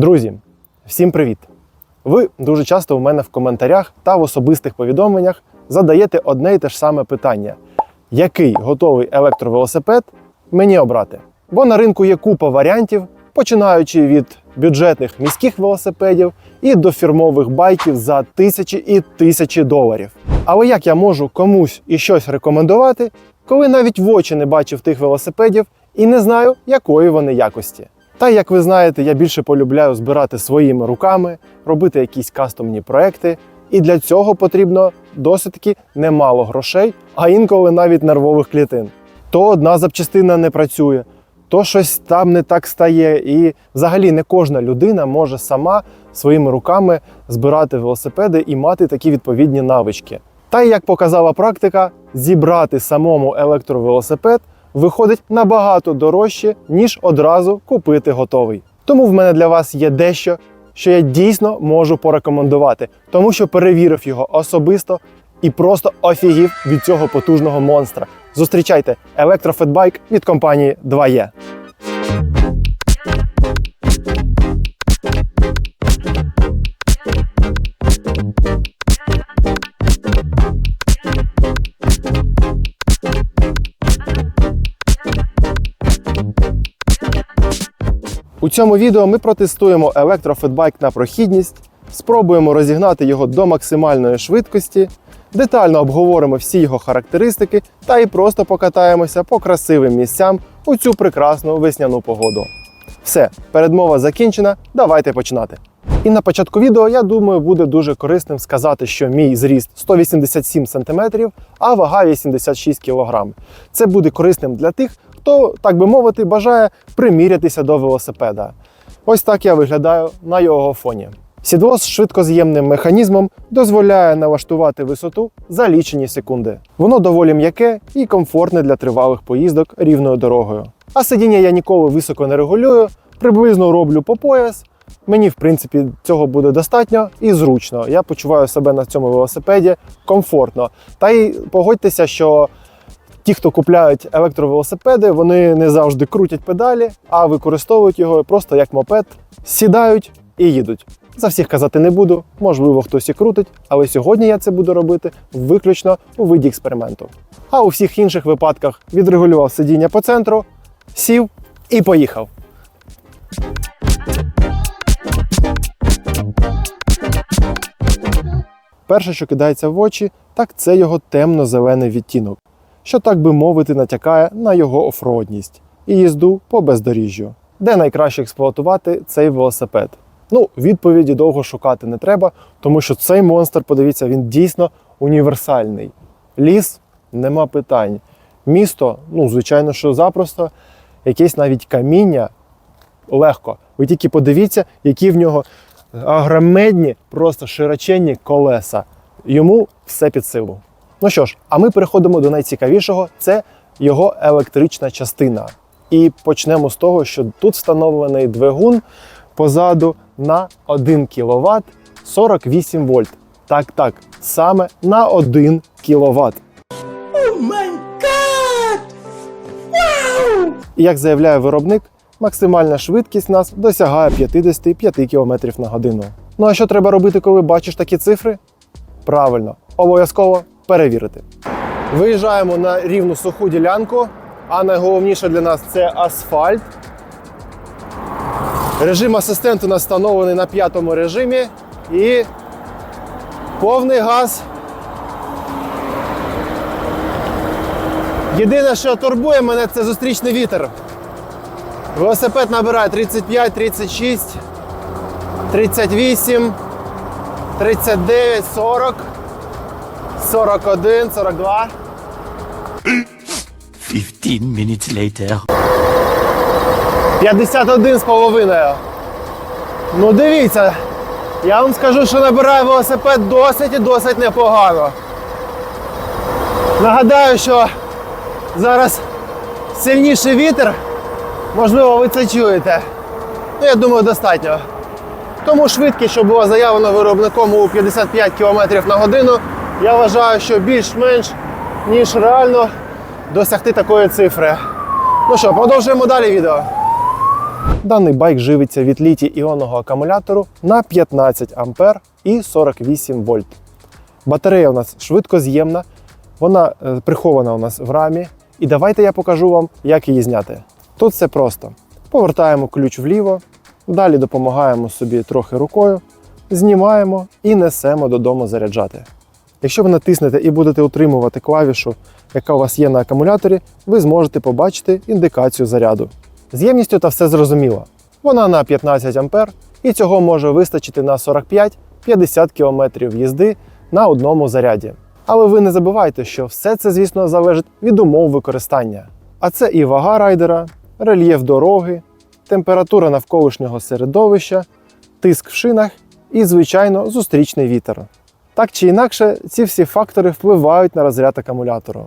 Друзі, всім привіт! Ви дуже часто у мене в коментарях та в особистих повідомленнях задаєте одне і те ж саме питання: який готовий електровелосипед мені обрати? Бо на ринку є купа варіантів, починаючи від бюджетних міських велосипедів і до фірмових байків за тисячі і тисячі доларів. Але як я можу комусь і щось рекомендувати, коли навіть в очі не бачив тих велосипедів і не знаю, якої вони якості? Та як ви знаєте, я більше полюбляю збирати своїми руками, робити якісь кастомні проекти, і для цього потрібно досить таки немало грошей, а інколи навіть нервових клітин. То одна запчастина не працює, то щось там не так стає. І взагалі не кожна людина може сама своїми руками збирати велосипеди і мати такі відповідні навички. Та як показала практика, зібрати самому електровелосипед виходить набагато дорожче, ніж одразу купити готовий. Тому в мене для вас є дещо, що я дійсно можу порекомендувати, тому що перевірив його особисто і просто офігів від цього потужного монстра. Зустрічайте електрофетбайк від компанії 2E. У цьому відео ми протестуємо електрофетбайк на прохідність, спробуємо розігнати його до максимальної швидкості, детально обговоримо всі його характеристики та і просто покатаємося по красивим місцям у цю прекрасну весняну погоду. Все, передмова закінчена. Давайте починати. І на початку відео, я думаю, буде дуже корисним сказати, що мій зріст 187 см, а вага 86 кг. Це буде корисним для тих, хто, так би мовити, бажає примірятися до велосипеда. Ось так я виглядаю на його фоні. Сідло з швидкоз'ємним механізмом дозволяє налаштувати висоту за лічені секунди. Воно доволі м'яке і комфортне для тривалих поїздок рівною дорогою. А сидіння я ніколи високо не регулюю, приблизно роблю по пояс. Мені, в принципі, цього буде достатньо і зручно. Я почуваю себе на цьому велосипеді комфортно. Та й погодьтеся, що ті, хто купляють електровелосипеди, вони не завжди крутять педалі, а використовують його просто як мопед, сідають і їдуть. За всіх казати не буду, можливо, хтось і крутить, але сьогодні я це буду робити виключно у виді експерименту. А у всіх інших випадках відрегулював сидіння по центру, сів і поїхав. Перше, що кидається в очі, так це його темно-зелений відтінок, що так би мовити натякає на його офродність і їзду по бездоріжжю. Де найкраще експлуатувати цей велосипед? Ну, відповіді довго шукати не треба, тому що цей монстр, подивіться, він дійсно універсальний. Ліс нема питань. Місто, ну, звичайно, що запросто, якесь навіть каміння легко. Ви тільки подивіться, які в нього агромедні, просто широченні колеса. Йому все під силу. Ну що ж, а ми переходимо до найцікавішого це його електрична частина. І почнемо з того, що тут встановлений двигун позаду на 1 кВт 48 вольт. Так, так, саме на 1 кВт. І як заявляє виробник, максимальна швидкість нас досягає 55 км на годину. Ну а що треба робити, коли бачиш такі цифри? Правильно, обов'язково перевірити. Виїжджаємо на рівну суху ділянку, а найголовніше для нас це асфальт. Режим асистент у нас встановлений на п'ятому режимі і повний газ. Єдине, що турбує мене, це зустрічний вітер. Велосипед набирає 35, 36, 38, 39, 40, 41, 42. 15 minutes later. 51 з половиною. Ну дивіться, я вам скажу, що набирає велосипед досить і досить непогано. Нагадаю, що зараз сильніший вітер, можливо, ви це чуєте. Ну, я думаю, достатньо. Тому швидкість, що була заявлена виробником у 55 км на годину, я вважаю, що більш-менш ніж реально досягти такої цифри. Ну що, продовжуємо далі відео. Даний байк живиться від літій іонного акумулятору на 15 А і 48 вольт. Батарея у нас швидкоз'ємна, вона е, прихована у нас в рамі. І давайте я покажу вам, як її зняти. Тут все просто. Повертаємо ключ вліво, далі допомагаємо собі трохи рукою, знімаємо і несемо додому заряджати. Якщо ви натиснете і будете утримувати клавішу, яка у вас є на акумуляторі, ви зможете побачити індикацію заряду. З ємністю та все зрозуміло. Вона на 15 А і цього може вистачити на 45-50 км їзди на одному заряді. Але ви не забувайте, що все це, звісно, залежить від умов використання. А це і вага райдера, рельєф дороги, температура навколишнього середовища, тиск в шинах і, звичайно, зустрічний вітер. Так чи інакше, ці всі фактори впливають на розряд акумулятору.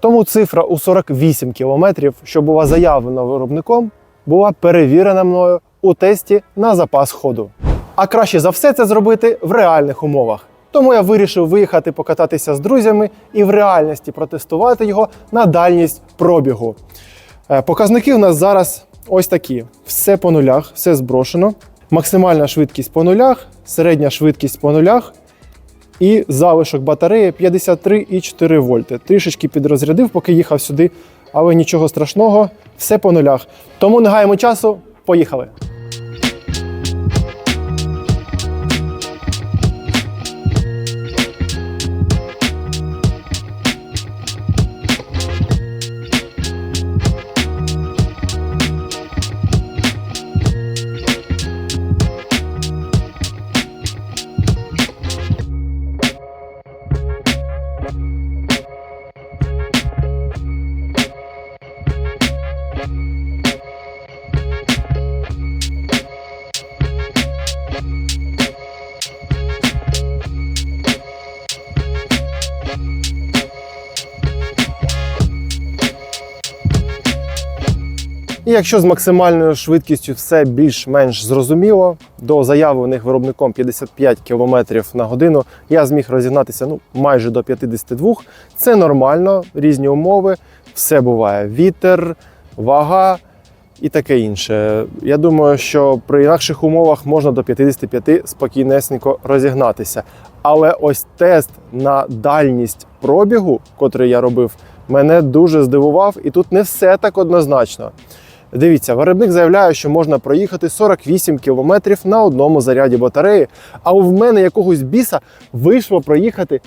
Тому цифра у 48 км, що була заявлена виробником, була перевірена мною у тесті на запас ходу. А краще за все це зробити в реальних умовах. Тому я вирішив виїхати покататися з друзями і в реальності протестувати його на дальність пробігу. Е, Показники у нас зараз ось такі: все по нулях, все зброшено. Максимальна швидкість по нулях, середня швидкість по нулях і залишок батареї 53,4 вольти. Трішечки підрозрядив, поки їхав сюди, але нічого страшного, все по нулях. Тому не гаємо часу, поїхали. Якщо з максимальною швидкістю все більш-менш зрозуміло, до заявлених виробником 55 км на годину я зміг розігнатися ну, майже до 52. Це нормально, різні умови, все буває: вітер, вага і таке інше. Я думаю, що при інакших умовах можна до 55 спокійнесенько розігнатися. Але ось тест на дальність пробігу, котрий я робив, мене дуже здивував, і тут не все так однозначно. Дивіться, виробник заявляє, що можна проїхати 48 км на одному заряді батареї, а в мене якогось біса вийшло проїхати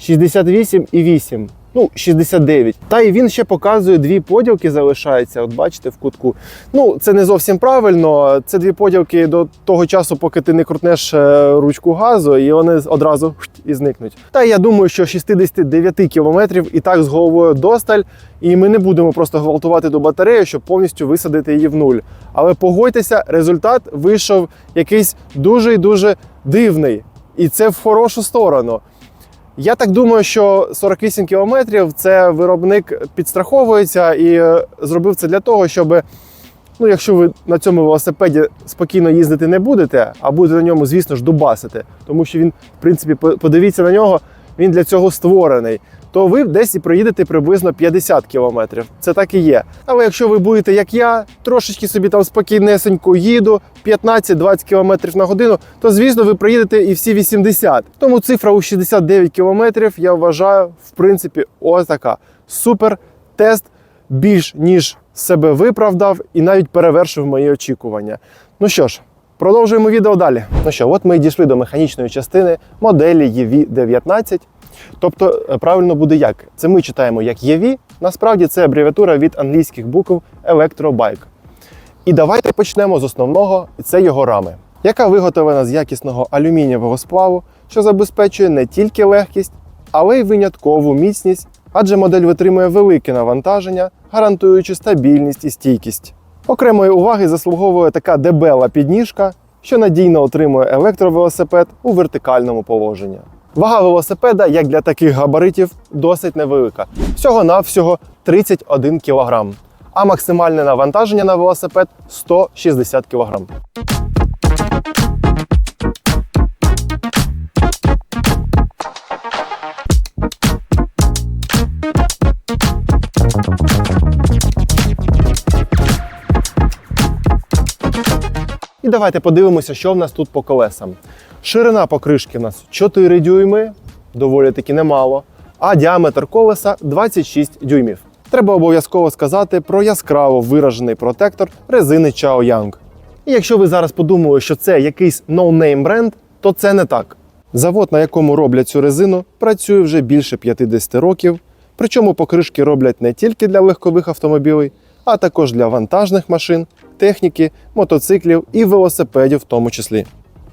68,8. Ну, 69. Та й він ще показує дві поділки залишаються. От бачите, в кутку. Ну, це не зовсім правильно. Це дві поділки до того часу, поки ти не крутнеш е, ручку газу, і вони одразу і зникнуть. Та я думаю, що 69 кілометрів і так з головою досталь, і ми не будемо просто гвалтувати до батареї, щоб повністю висадити її в нуль. Але погодьтеся, результат вийшов якийсь дуже і дуже дивний. І це в хорошу сторону. Я так думаю, що 48 кілометрів це виробник підстраховується і е, зробив це для того, щоб, ну, якщо ви на цьому велосипеді спокійно їздити не будете, а будете на ньому, звісно ж, дубасити, тому що він, в принципі, подивіться на нього, він для цього створений. То ви десь і проїдете приблизно 50 кілометрів. Це так і є. Але якщо ви будете, як я, трошечки собі там спокійнесенько їду, 15-20 кілометрів на годину, то звісно ви проїдете і всі 80. Тому цифра у 69 кілометрів я вважаю, в принципі, ось така. Супер тест більш ніж себе виправдав і навіть перевершив мої очікування. Ну що ж, продовжуємо відео далі. Ну що, от ми і дійшли до механічної частини моделі EV19. Тобто, е, правильно буде як? Це ми читаємо як EV, насправді це абревіатура від англійських букв Electrobike. І давайте почнемо з основного, це його рами, яка виготовлена з якісного алюмінієвого сплаву, що забезпечує не тільки легкість, але й виняткову міцність, адже модель витримує велике навантаження, гарантуючи стабільність і стійкість. Окремої уваги заслуговує така дебела підніжка, що надійно отримує електровелосипед у вертикальному положенні. Вага велосипеда, як для таких габаритів, досить невелика. Всього-навсього 31 кг. А максимальне навантаження на велосипед 160 кг. Давайте подивимося, що в нас тут по колесам. Ширина покришки в нас 4 дюйми, доволі таки немало, а діаметр колеса 26 дюймів. Треба обов'язково сказати про яскраво виражений протектор резини Chao Yang. І якщо ви зараз подумали, що це якийсь no-name бренд, то це не так. Завод, на якому роблять цю резину, працює вже більше 50 років. Причому покришки роблять не тільки для легкових автомобілів, а також для вантажних машин, техніки, мотоциклів і велосипедів в тому числі.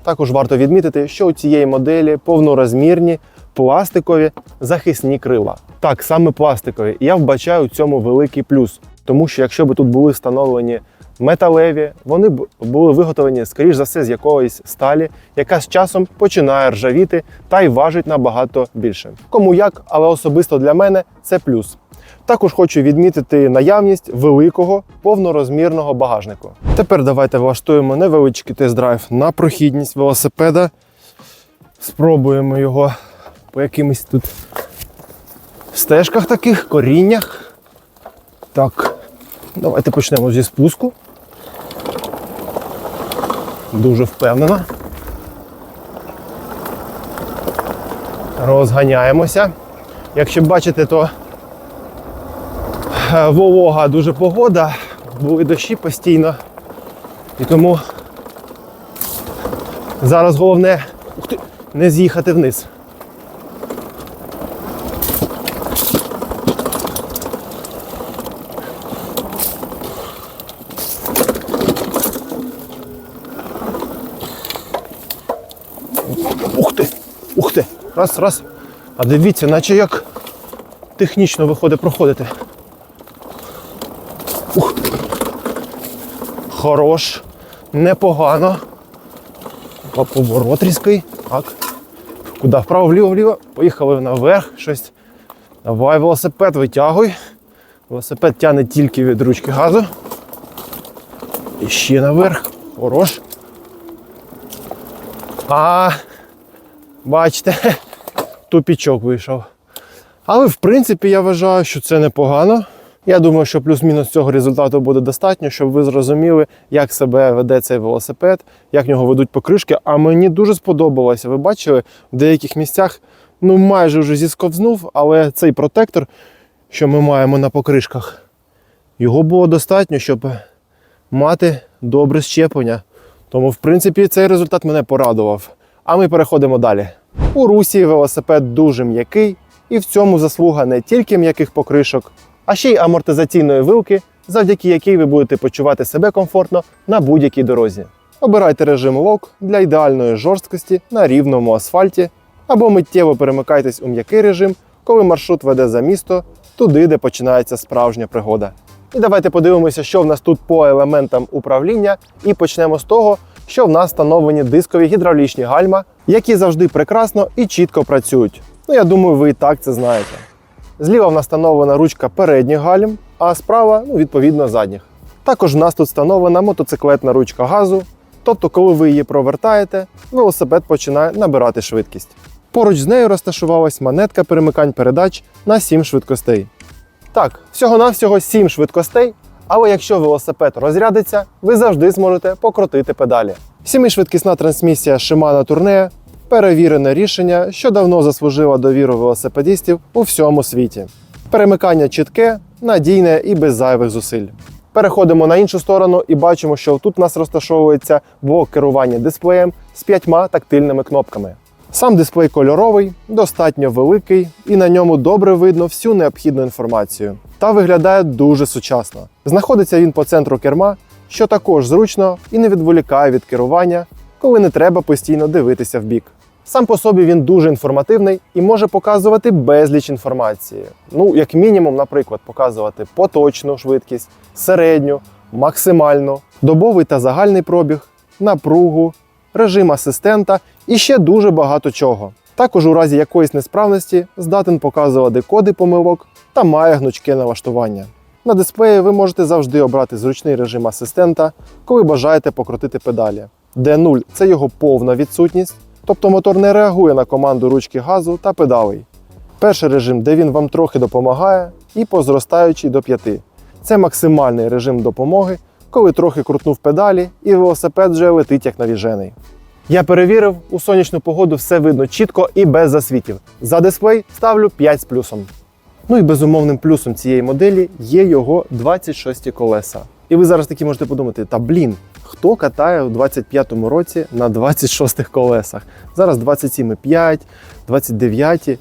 Також варто відмітити, що у цієї моделі повнорозмірні пластикові захисні крила. Так, саме пластикові. Я вбачаю у цьому великий плюс, тому що якщо б тут були встановлені металеві, вони були виготовлені, скоріш за все, з якоїсь сталі, яка з часом починає ржавіти та й важить набагато більше. Кому як, але особисто для мене це плюс. Також хочу відмітити наявність великого повнорозмірного багажнику. Тепер давайте влаштуємо невеличкий тест-драйв на прохідність велосипеда. Спробуємо його по якимось тут стежках таких, коріннях. Так, давайте почнемо зі спуску. Дуже впевнено. Розганяємося. Якщо бачите, то е, волога дуже погода, були дощі постійно. І тому зараз головне не з'їхати вниз. Ух ти! Ух ти! Раз, раз. А дивіться, наче як технічно виходить проходити. Ух. Хорош. Непогано. Поворот різкий. Так. Куди? Вправо, вліво, вліво. Поїхали наверх. Щось. Давай велосипед витягуй. Велосипед тягне тільки від ручки газу. І ще наверх. Хорош. А, бачите, тупічок вийшов. Але в принципі я вважаю, що це непогано. Я думаю, що плюс-мінус цього результату буде достатньо, щоб ви зрозуміли, як себе веде цей велосипед, як в нього ведуть покришки. А мені дуже сподобалося. Ви бачили, в деяких місцях ну майже вже зісковзнув, але цей протектор, що ми маємо на покришках, його було достатньо, щоб мати добре щеплення. Тому, в принципі, цей результат мене порадував. А ми переходимо далі. У русі велосипед дуже м'який, і в цьому заслуга не тільки м'яких покришок, а ще й амортизаційної вилки, завдяки якій ви будете почувати себе комфортно на будь-якій дорозі. Обирайте режим лок для ідеальної жорсткості на рівному асфальті, або миттєво перемикайтесь у м'який режим, коли маршрут веде за місто туди, де починається справжня пригода. І давайте подивимося, що в нас тут по елементам управління, і почнемо з того, що в нас встановлені дискові гідравлічні гальма, які завжди прекрасно і чітко працюють. Ну, я думаю, ви і так це знаєте. Зліва в нас встановлена ручка передніх гальм, а справа, ну, відповідно, задніх. Також в нас тут встановлена мотоциклетна ручка газу, тобто, коли ви її провертаєте, велосипед починає набирати швидкість. Поруч з нею розташувалась монетка перемикань передач на 7 швидкостей. Так, всього-навсього 7 швидкостей, але якщо велосипед розрядиться, ви завжди зможете покрутити педалі. Сімишвидкісна трансмісія Shimano Tourneo – перевірене рішення, що давно заслужило довіру велосипедистів у всьому світі. Перемикання чітке, надійне і без зайвих зусиль. Переходимо на іншу сторону і бачимо, що тут у нас розташовується блок керування дисплеєм з п'ятьма тактильними кнопками. Сам дисплей кольоровий, достатньо великий, і на ньому добре видно всю необхідну інформацію. Та виглядає дуже сучасно. Знаходиться він по центру керма, що також зручно і не відволікає від керування, коли не треба постійно дивитися в бік. Сам по собі він дуже інформативний і може показувати безліч інформації. Ну, як мінімум, наприклад, показувати поточну швидкість, середню, максимальну, добовий та загальний пробіг, напругу, режим асистента і ще дуже багато чого. Також у разі якоїсь несправності здатен показувати коди помилок та має гнучке налаштування. На дисплеї ви можете завжди обрати зручний режим асистента, коли бажаєте покрутити педалі. D0 це його повна відсутність, тобто мотор не реагує на команду ручки газу та педалей. Перший режим, де він вам трохи допомагає, і по зростаючій до 5. Це максимальний режим допомоги, коли трохи крутнув педалі, і велосипед вже летить як навіжений. Я перевірив, у сонячну погоду все видно чітко і без засвітів. За дисплей ставлю 5 з плюсом. Ну і безумовним плюсом цієї моделі є його 26 колеса. І ви зараз такі можете подумати: та блін, хто катає у 25-му році на 26 колесах? Зараз 27,5, 29.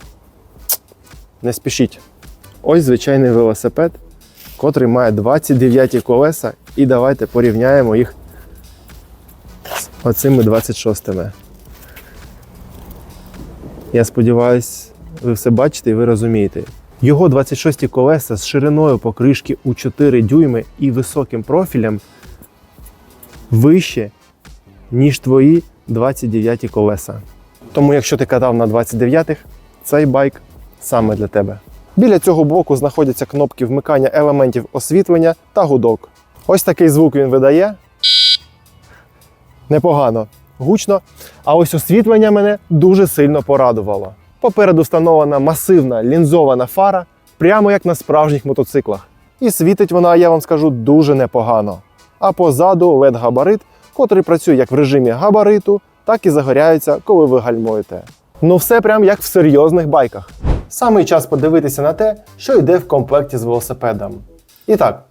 Не спішіть. Ось звичайний велосипед, котрий має 29 колеса, і давайте порівняємо їх оцими 26-ми. Я сподіваюся, ви все бачите і ви розумієте. Його 26 колеса з шириною покришки у 4 дюйми і високим профілем вище, ніж твої 29 колеса. Тому, якщо ти катав на 29-х, цей байк саме для тебе. Біля цього блоку знаходяться кнопки вмикання елементів освітлення та гудок. Ось такий звук він видає. Непогано, гучно. А ось освітлення мене дуже сильно порадувало. Попереду встановлена масивна лінзована фара, прямо як на справжніх мотоциклах. І світить вона, я вам скажу, дуже непогано. А позаду led габарит, котрий працює як в режимі габариту, так і загоряється, коли ви гальмуєте. Ну все прям як в серйозних байках. Самий час подивитися на те, що йде в комплекті з велосипедом. І так,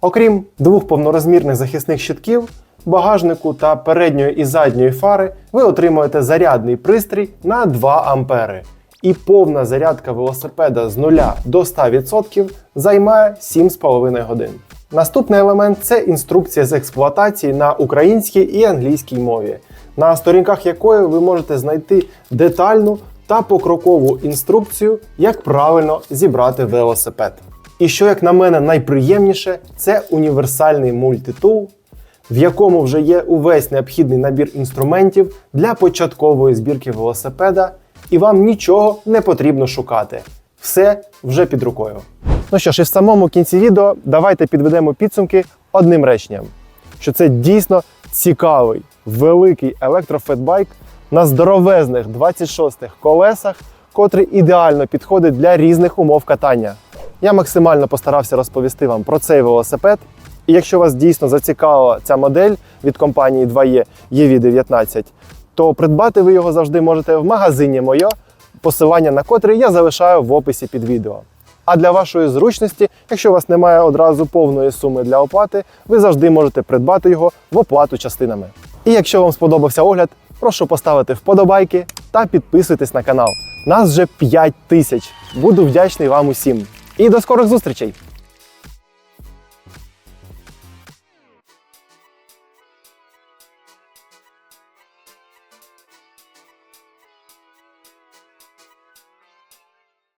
окрім двох повнорозмірних захисних щитків, багажнику та передньої і задньої фари, ви отримуєте зарядний пристрій на 2 ампери. І повна зарядка велосипеда з 0 до 100% займає 7,5 годин. Наступний елемент це інструкція з експлуатації на українській і англійській мові, на сторінках якої ви можете знайти детальну та покрокову інструкцію, як правильно зібрати велосипед. І що, як на мене, найприємніше, це універсальний мультитул, в якому вже є увесь необхідний набір інструментів для початкової збірки велосипеда, і вам нічого не потрібно шукати. Все вже під рукою. Ну що ж, і в самому кінці відео давайте підведемо підсумки одним реченням, що це дійсно цікавий, великий електрофетбайк на здоровезних 26-х колесах, котрий ідеально підходить для різних умов катання. Я максимально постарався розповісти вам про цей велосипед. І якщо вас дійсно зацікавила ця модель від компанії 2E EV19, то придбати ви його завжди можете в магазині Моє, посилання на котрий я залишаю в описі під відео. А для вашої зручності, якщо у вас немає одразу повної суми для оплати, ви завжди можете придбати його в оплату частинами. І якщо вам сподобався огляд, прошу поставити вподобайки та підписуйтесь на канал. Нас вже 5 тисяч. Буду вдячний вам усім. І до скорих зустрічей!